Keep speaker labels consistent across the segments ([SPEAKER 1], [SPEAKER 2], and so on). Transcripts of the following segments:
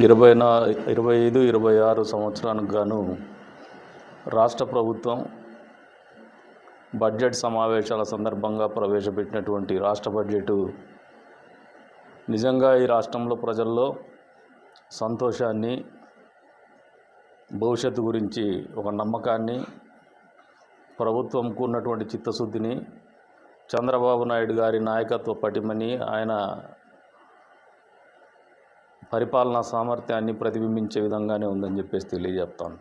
[SPEAKER 1] ఇరవై నా ఇరవై ఐదు ఇరవై ఆరు సంవత్సరానికి గాను రాష్ట్ర ప్రభుత్వం బడ్జెట్ సమావేశాల సందర్భంగా ప్రవేశపెట్టినటువంటి రాష్ట్ర బడ్జెటు నిజంగా ఈ రాష్ట్రంలో ప్రజల్లో సంతోషాన్ని భవిష్యత్తు గురించి ఒక నమ్మకాన్ని ప్రభుత్వంకు ఉన్నటువంటి చిత్తశుద్ధిని చంద్రబాబు నాయుడు గారి నాయకత్వ పటిమని ఆయన పరిపాలనా సామర్థ్యాన్ని ప్రతిబింబించే విధంగానే ఉందని చెప్పేసి తెలియజేస్తాను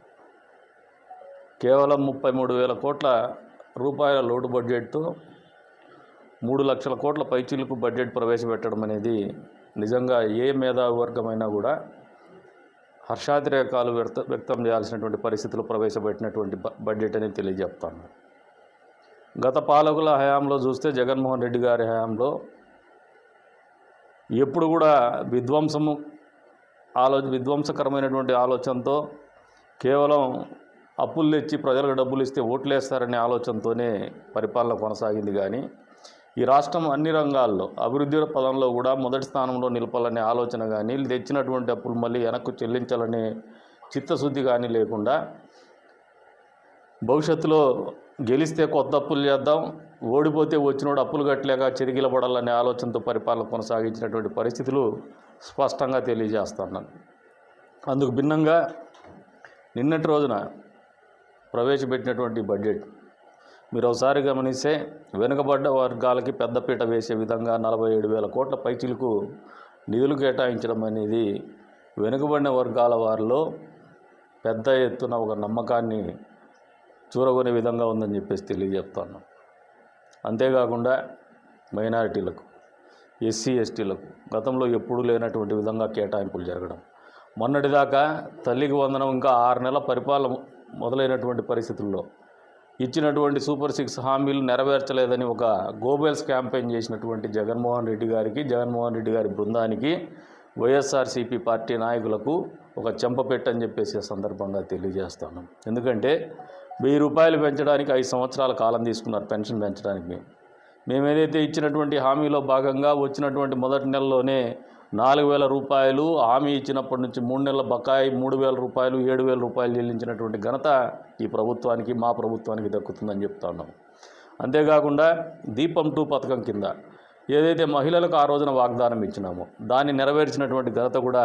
[SPEAKER 1] కేవలం ముప్పై మూడు వేల కోట్ల రూపాయల లోటు బడ్జెట్తో మూడు లక్షల కోట్ల పైచీలకు బడ్జెట్ ప్రవేశపెట్టడం అనేది నిజంగా ఏ మేధావర్గమైనా కూడా హర్షాతిరేకాలు వ్యక్త వ్యక్తం చేయాల్సినటువంటి పరిస్థితులు ప్రవేశపెట్టినటువంటి బడ్జెట్ అని తెలియజెప్తాను. గత పాలకుల హయాంలో చూస్తే జగన్మోహన్ రెడ్డి గారి హయాంలో ఎప్పుడు కూడా విధ్వంసము ఆలోచన విధ్వంసకరమైనటువంటి ఆలోచనతో కేవలం అప్పులు తెచ్చి ప్రజలకు డబ్బులు ఇస్తే ఓట్లు వేస్తారనే ఆలోచనతోనే పరిపాలన కొనసాగింది కానీ ఈ రాష్ట్రం అన్ని రంగాల్లో అభివృద్ధి పదంలో కూడా మొదటి స్థానంలో నిలపాలనే ఆలోచన కానీ తెచ్చినటువంటి అప్పులు మళ్ళీ వెనక్కు చెల్లించాలనే చిత్తశుద్ధి కానీ లేకుండా భవిష్యత్తులో గెలిస్తే కొత్త అప్పులు చేద్దాం ఓడిపోతే వచ్చినోడు అప్పులు కట్టలేక చెరిగిలబడాలనే ఆలోచనతో పరిపాలన కొనసాగించినటువంటి పరిస్థితులు స్పష్టంగా తెలియజేస్తున్నాను అందుకు భిన్నంగా నిన్నటి రోజున ప్రవేశపెట్టినటువంటి బడ్జెట్ మీరు ఒకసారి గమనిస్తే వెనుకబడ్డ వర్గాలకి పెద్దపీట వేసే విధంగా నలభై ఏడు వేల కోట్ల పైచిలకు నిధులు కేటాయించడం అనేది వెనుకబడిన వర్గాల వారిలో పెద్ద ఎత్తున ఒక నమ్మకాన్ని చూరగొనే విధంగా ఉందని చెప్పేసి తెలియజెప్తాను అంతేకాకుండా మైనారిటీలకు ఎస్సీ ఎస్టీలకు గతంలో ఎప్పుడూ లేనటువంటి విధంగా కేటాయింపులు జరగడం. మొన్నటిదాకా తల్లికి వందనం ఇంకా ఆరు నెలల పరిపాలన మొదలైనటువంటి పరిస్థితుల్లో ఇచ్చినటువంటి సూపర్ సిక్స్ హామీలు నెరవేర్చలేదని ఒక గోబెల్స్ క్యాంపెయిన్ చేసినటువంటి జగన్మోహన్ రెడ్డి గారికి జగన్మోహన్ రెడ్డి గారి బృందానికి వైఎస్ఆర్సీపీ పార్టీ నాయకులకు ఒక చెంపపెట్టు అని చెప్పేసి సందర్భంగా తెలియజేస్తాను. ఎందుకంటే వెయ్యి రూపాయలు పెంచడానికి ఐదు సంవత్సరాల కాలం తీసుకున్నారు పెన్షన్ పెంచడానికి. మేము మేము ఏదైతే ఇచ్చినటువంటి హామీలో భాగంగా వచ్చినటువంటి మొదటి నెలలోనే నాలుగు వేల రూపాయలు హామీ ఇచ్చినప్పటి నుంచి మూడు నెలల బకాయి మూడు వేల రూపాయలు ఏడు వేల రూపాయలు చెల్లించినటువంటి ఘనత ఈ ప్రభుత్వానికి మా ప్రభుత్వానికి దక్కుతుందని చెప్తా ఉన్నాం. అంతేకాకుండా దీపం టూ పథకం కింద ఏదైతే మహిళలకు ఆ రోజున వాగ్దానం ఇచ్చినామో దాన్ని నెరవేర్చినటువంటి ఘనత కూడా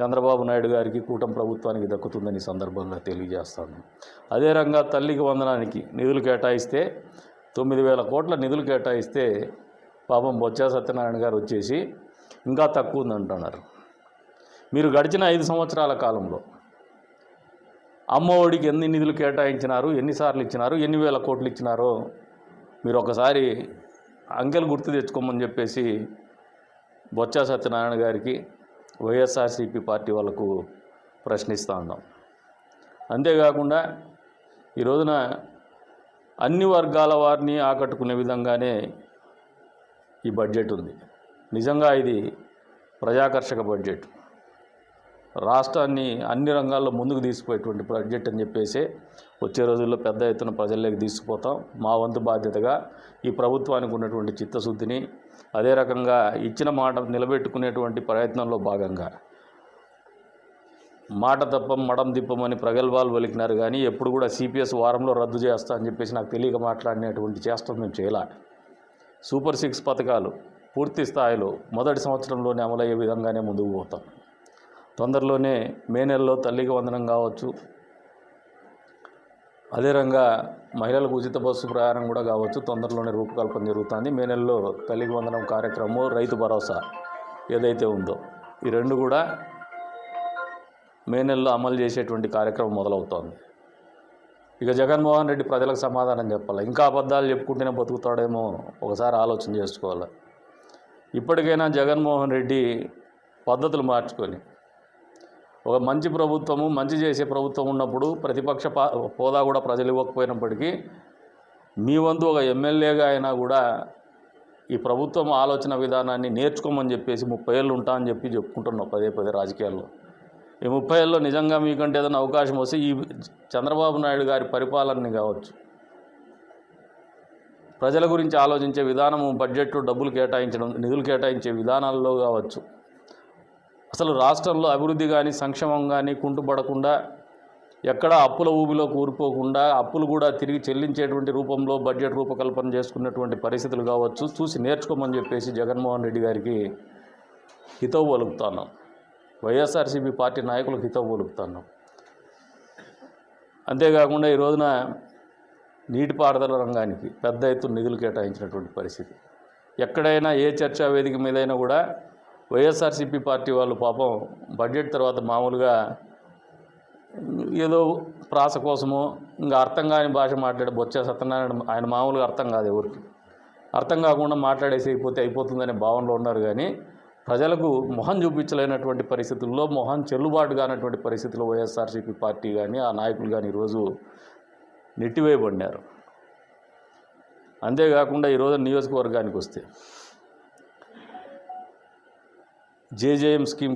[SPEAKER 1] చంద్రబాబు నాయుడు గారికి కూటమి ప్రభుత్వానికి దక్కుతుందని సందర్భంగా తెలియజేస్తాను అదే రంగా తల్లికి వందనానికి నిధులు కేటాయిస్తే తొమ్మిది వేల కోట్ల నిధులు కేటాయిస్తే పాపం బొత్స సత్యనారాయణ గారు వచ్చేసి ఇంకా తక్కువ ఉందంటున్నారు. మీరు గడిచిన ఐదు సంవత్సరాల కాలంలో అమ్మ ఒడికి ఎన్ని నిధులు కేటాయించినారు ఎన్నిసార్లు ఇచ్చినారు ఎన్ని వేల కోట్లు ఇచ్చినారో మీరు ఒకసారి అంకెలు గుర్తు తెచ్చుకోమని చెప్పేసి బొత్స సత్యనారాయణ గారికి వైఎస్ఆర్సీపీ పార్టీ వాళ్ళకు ప్రశ్నిస్తూ ఉన్నాం. అంతేకాకుండా ఈ రోజున అన్ని వర్గాల వారిని ఆకట్టుకునే విధంగానే ఈ బడ్జెట్ ఉంది. నిజంగా ఇది ప్రజాకర్షక బడ్జెట్. రాష్ట్రాన్ని అన్ని రంగాల్లో ముందుకు తీసుకుపోయేటువంటి బడ్జెట్ అని చెప్పేసి వచ్చే రోజుల్లో పెద్ద ఎత్తున ప్రజల్లోకి తీసుకుపోతాం. మా వంతు బాధ్యతగా ఈ ప్రభుత్వానికి ఉన్నటువంటి చిత్తశుద్ధిని అదే రకంగా ఇచ్చిన మాట నిలబెట్టుకునేటువంటి ప్రయత్నంలో భాగంగా మాట తప్ప మడం దిప్పమని ప్రగల్భాలు పలికినారు కానీ ఎప్పుడు కూడా సిపిఎస్ వారంలో రద్దు చేస్తా అని చెప్పేసి నాకు తెలియక మాట్లాడినటువంటి చేష్టలు మేము చేయాల. సూపర్ సిక్స్ పథకాలు పూర్తి స్థాయిలో మొదటి సంవత్సరంలోనే అమలయ్యే విధంగానే ముందుకు పోతాం. తొందరలోనే మే నెలలో తల్లికి వందనం కావచ్చు. అదే మహిళలకు ఉచిత బస్సు ప్రయాణం కూడా కావచ్చు. తొందరలోనే రూపకల్పన జరుగుతుంది. మే నెలలో తల్లికి వందనం కార్యక్రమం రైతు భరోసా ఏదైతే ఉందో ఈ రెండు కూడా మే నెలలో అమలు చేసేటువంటి కార్యక్రమం మొదలవుతోంది. ఇక జగన్మోహన్ రెడ్డి ప్రజలకు సమాధానం చెప్పాలి. ఇంకా అబద్ధాలు చెప్పుకుంటేనే బతుకుతాడేమో ఒకసారి ఆలోచన చేసుకోవాలి. ఇప్పటికైనా జగన్మోహన్ రెడ్డి పద్ధతులు మార్చుకొని ఒక మంచి ప్రభుత్వము మంచి చేసే ప్రభుత్వం ఉన్నప్పుడు ప్రతిపక్ష హోదా కూడా ప్రజలు ఇవ్వకపోయినప్పటికీ మీ వంతు ఒక ఎమ్మెల్యేగా అయినా కూడా ఈ ప్రభుత్వం ఆలోచన విధానాన్ని నేర్చుకోమని చెప్పేసి ముప్పై ఏళ్ళు ఉంటా అని చెప్పి చెప్పుకుంటున్నాం పదే పదే రాజకీయాల్లో. ఈ ముప్పై ఏళ్ళలో నిజంగా మీకంటే ఏదైనా అవకాశం వస్తే ఈ చంద్రబాబు నాయుడు గారి పరిపాలనని కావచ్చు. ప్రజల గురించి ఆలోచించే విధానము బడ్జెట్లో డబ్బులు కేటాయించడం నిధులు కేటాయించే విధానాల్లో కావచ్చు. అసలు రాష్ట్రంలో అభివృద్ధి కానీ సంక్షేమం కానీ కుంటుపడకుండా ఎక్కడ అప్పుల ఊబిలో కూరుకోకుండా అప్పులు కూడా తిరిగి చెల్లించేటువంటి రూపంలో బడ్జెట్ రూపకల్పన చేసుకున్నటువంటి పరిస్థితులు కావచ్చు. చూసి నేర్చుకోమని చెప్పేసి జగన్మోహన్ రెడ్డి గారికి హితవు పలుకుతున్నాం వైఎస్ఆర్సీపీ పార్టీ నాయకులకు హితవు పలుకుతున్నాం అంతేకాకుండా ఈ రోజున నీటిపారుదల రంగానికి పెద్ద ఎత్తున నిధులు కేటాయించినటువంటి పరిస్థితి. ఎక్కడైనా ఏ చర్చా వేదిక మీదైనా కూడా వైఎస్ఆర్సీపీ పార్టీ వాళ్ళు పాపం బడ్జెట్ తర్వాత మామూలుగా ఏదో ప్రాస కోసమో ఇంకా అర్థం కాని భాష మాట్లాడే బొత్స సత్యనారాయణ ఆయన మామూలుగా అర్థం కాదు ఎవరికి. అర్థం కాకుండా మాట్లాడేసి అయిపోతే అయిపోతుందనే భావనలో ఉన్నారు కానీ ప్రజలకు మొహం చూపించలేనటువంటి పరిస్థితుల్లో మొహం చెల్లుబాటు కానటువంటి పరిస్థితుల్లో వైఎస్ఆర్సీపీ పార్టీ కానీ ఆ నాయకులు కానీ ఈరోజు నెట్టివేయబడినారు. అంతేకాకుండా ఈరోజు నియోజకవర్గానికి వస్తే జేజేఎం స్కీమ్